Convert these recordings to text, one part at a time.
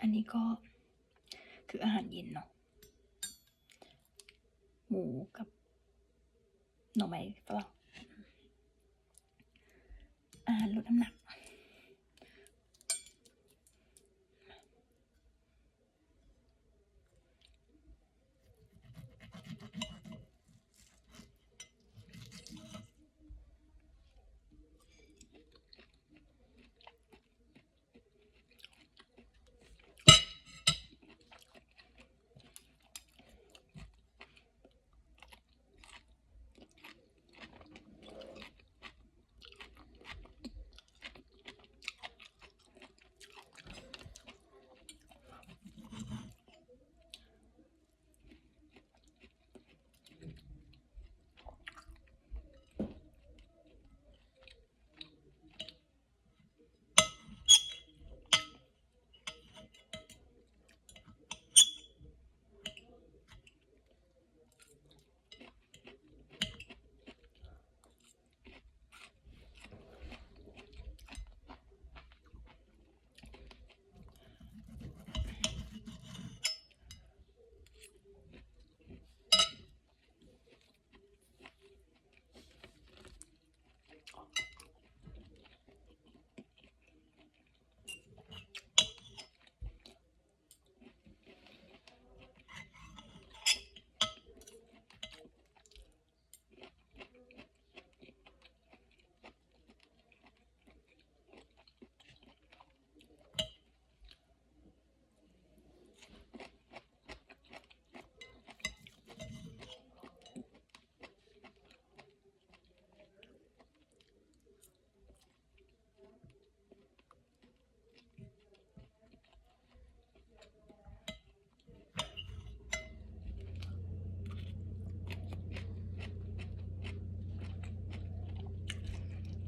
อันนี้ก็คืออาหารเย็นเนาะ หมูกับหน่อไม้ฝรั่งอาหารลดน้ำหนัก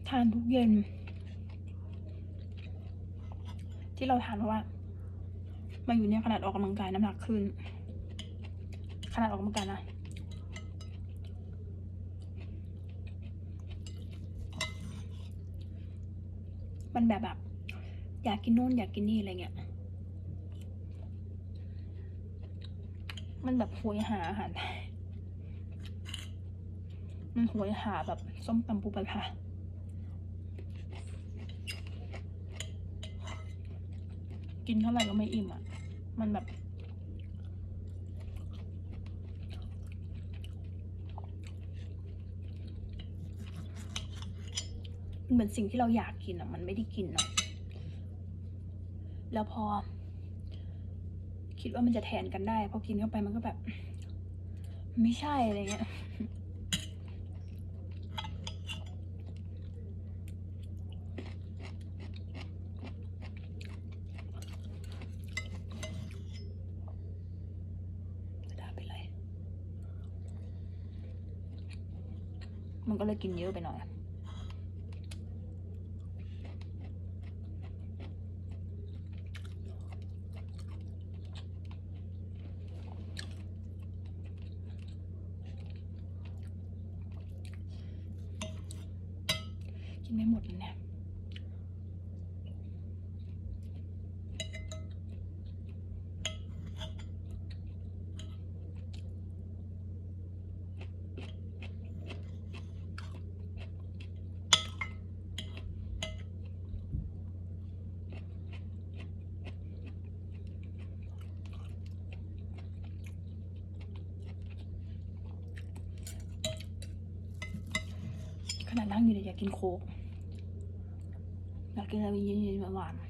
ทานทุกเย็น ที่เราทานเพราะว่ามาอยู่เนี่ยขนาดออกกำลังกายน้ำหนักขึ้น ขนาดออกกำลังกายนะมันแบบแบบ อยากกินนู่นอยากกินนี่อะไรเงี้ย มันแบบโหยหาอาหารไทยมันโหยหาแบบส้มตำปูปลาร้า กินเท่าไหร่ก็ไม่อิ่มอะ มันแบบ เหมือนสิ่งที่เราอยากกินอะ มันไม่ได้กินเนาะแล้วพอ คิดว่ามันจะแทนกันได้ พอกินเข้าไปมันก็แบบ ไม่ใช่อะไรเงี้ย ไม่ได้เป็นไร มันก็เลยกินเยอะไปหน่อยกินไม่หมดเลยเนี่ย ข นาดนั่งอยู่เนี่ยอยากกินโค้กอยากกินอะไรเย็นๆหวานๆ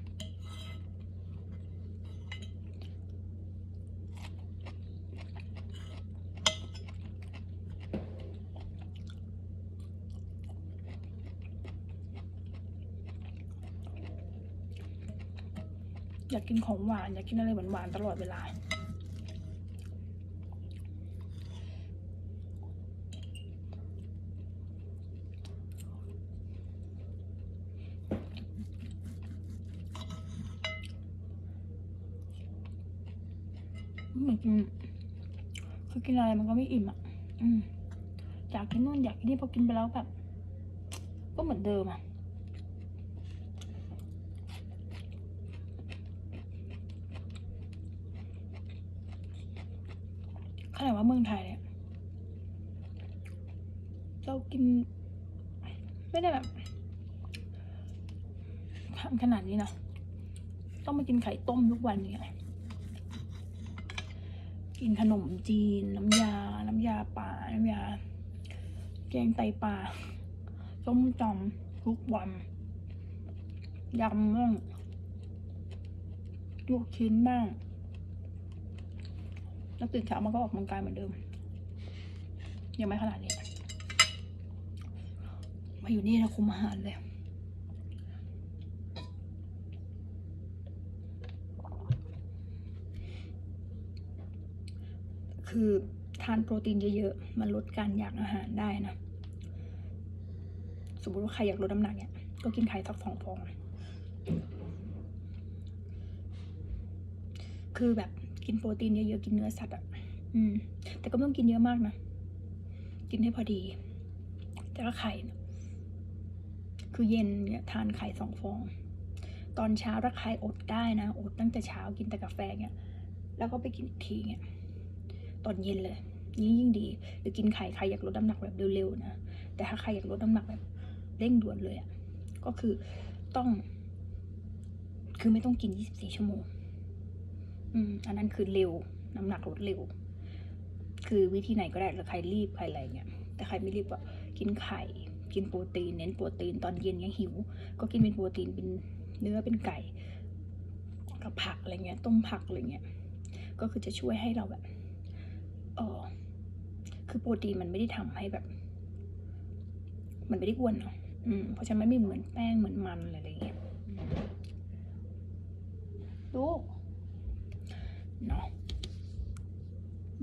อยากกินของหวาน อยากกินอะไรหวานๆตลอดเวลา เหมือนกินคือกินอะไรมันก็ไม่อิ่มอะอยากกินนู่นอยากกินนี่พอกินไปแล้วแบบ ก็เหมือนเดิมอะขนาดว่าเมืองไทยเนี่ยเรากิน ไม่ได้แบบทำขนาดนี้นะ ต้องมากินไข่ต้มทุกวันเนี่ย กินขนมจีน น้ำยา น้ำยาป่า น้ำยาแกงไตปลาส้มจำทุกวันยำบ้างลูกชิ้นบ้าง แล้วตื่นเช้ามันก็ออกกำลังกายเหมือนเดิม ยังไม่ขนาดนี้มาอยู่นี่นะคุมอาหารเลย คือทานโปรตีนเยอะๆ มันลดการอยากอาหารได้นะ สมมติว่าใครอยากลดน้ำหนักเนี่ย ก็กินไข่สักสองฟอง คือแบบกินโปรตีนเยอะๆ กินเนื้อสัตว์อะ อืม แต่ก็ไม่ต้องกินเยอะมากนะ กินให้พอดี แต่ก็ไข่นะคือเย็นเนี่ยทานไข่สองฟอง ตอนเช้าถ้าใครอดได้นะ อดตั้งแต่เช้ากินแต่กาแฟเนี่ย แล้วก็ไปกินอีกทีเนี่ย อนเย็นเลย ยิ่งยิ่งดีหรือกินไข่ใครอยากลดน้ำหนักแบบเร็วๆนะแต่ถ้าใครอยากลดน้ำหนักแบบเร่งด่วนเลยอะ่ะก็คือต้อง คือไม่ต้องกิน 24 ชั่วโมง อืมอันนั้นคือเร็ว น้ำหนักลดเร็ว คือวิธีไหนก็ได้หรือใครรีบใครอะไรเงี้ยแต่ใครไม่รีบก็กินไข่ กินโปรตีน เน้นโปรตีนตอนเย็นยังหิว ก็กินเป็นโปรตีนเป็นเนื้อเป็นไก่กับผักอะไรเงี้ยต้มผักอะไรเงี้ยก็คือจะช่วยให้เราแบบ เออคือโปรตีนมันไม่ได้ทำให้แบบ มันไม่ได้อ้วนเนาะอืมเพราะฉะนั้นมันไม่เหมือนแป้งเหมือนมันอะไรอย่างเงี้ยดูเนาะ